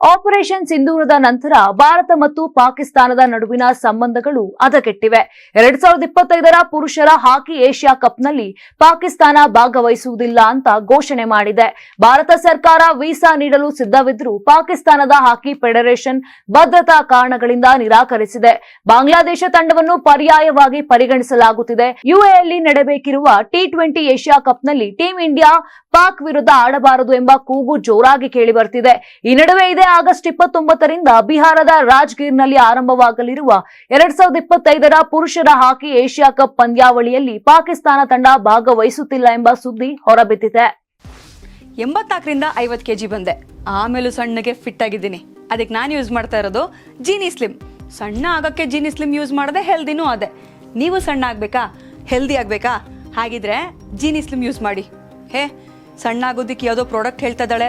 Operation ಸಿಂಧೂರದ ನಂತರ ಭಾರತ ಮತ್ತು ಪಾಕಿಸ್ತಾನದ ನಡುವಿನ ಸಂಬಂಧಗಳು ಹದಗೆಟ್ಟಿವೆ. ಎರಡ್ ಸಾವಿರದ ಇಪ್ಪತ್ತೈದರ ಪುರುಷರ ಹಾಕಿ ಏಷ್ಯಾ ಕಪ್ನಲ್ಲಿ ಪಾಕಿಸ್ತಾನ ಭಾಗವಹಿಸುವುದಿಲ್ಲ ಅಂತ ಘೋಷಣೆ ಮಾಡಿದೆ. ಭಾರತ ಸರ್ಕಾರ ವೀಸಾ ನೀಡಲು ಸಿದ್ಧವಿದ್ರೂ ಪಾಕಿಸ್ತಾನದ ಹಾಕಿ ಫೆಡರೇಷನ್ ಭದ್ರತಾ ಕಾರಣಗಳಿಂದ ನಿರಾಕರಿಸಿದೆ. ಬಾಂಗ್ಲಾದೇಶ ತಂಡವನ್ನು ಪರ್ಯಾಯವಾಗಿ ಪರಿಗಣಿಸಲಾಗುತ್ತಿದೆ. ಯುಎಯಲ್ಲಿ ನಡೆಯಬೇಕಿರುವ ಟಿ ಟ್ವೆಂಟಿ ಏಷ್ಯಾ ಕಪ್ನಲ್ಲಿ ಟೀಂ ಇಂಡಿಯಾ ಪಾಕ್ ವಿರುದ್ಧ ಆಡಬಾರದು ಎಂಬ ಕೂಗು ಜೋರಾಗಿ ಕೇಳಿಬರ್ತಿದೆ ಈ ನಡುವೆ ಇದೇ ಆಗಸ್ಟ್ ಇಪ್ಪತ್ತೊಂಬತ್ತರಿಂದ ಬಿಹಾರದ ರಾಜ್ಗೀರ್ನಲ್ಲಿ ಆರಂಭವಾಗಲಿರುವ ಎರಡ್ ಸಾವಿರದ ಇಪ್ಪತ್ತೈದರ ಪುರುಷರ ಹಾಕಿ ಏಷ್ಯಾ ಕಪ್ ಪಂದ್ಯಾವಳಿಯಲ್ಲಿ ಪಾಕಿಸ್ತಾನ ತಂಡ ಭಾಗವಹಿಸುತ್ತಿಲ್ಲ ಎಂಬ ಸುದ್ದಿ ಹೊರಬಿದ್ದಿದೆ. ಎಂಬತ್ನಾಲ್ಕರಿಂದ ಐವತ್ತು ಕೆಜಿ ಬಂದೆ. ಆಮೇಲೂ ಸಣ್ಣಗೆ ಫಿಟ್ ಆಗಿದ್ದೀನಿ. ಅದಕ್ಕೆ ನಾನು ಯೂಸ್ ಮಾಡ್ತಾ ಇರೋದು ಜೀನಿ ಸ್ಲಿಮ್ ಸಣ್ಣ ಆಗೋಕ್ಕೆ ಜೀನಿ ಸ್ಲಿಮ್ ಯೂಸ್ ಮಾಡದೆ ಹೆಲ್ದಿನೂ ಅದೇ. ನೀವು ಸಣ್ಣ ಆಗ್ಬೇಕಾ? ಹೆಲ್ದಿ ಆಗಬೇಕಾ? ಹಾಗಿದ್ರೆ ಜೀನಿ ಸ್ಲಿಮ್ ಯೂಸ್ ಮಾಡಿ. ಹೇ, ಸಣ್ಣ ಆಗೋದಿಕ್ಕೆ ಯಾವುದೋ ಪ್ರಾಡಕ್ಟ್ ಹೇಳ್ತಾ ಇದ್ದಾಳೆ.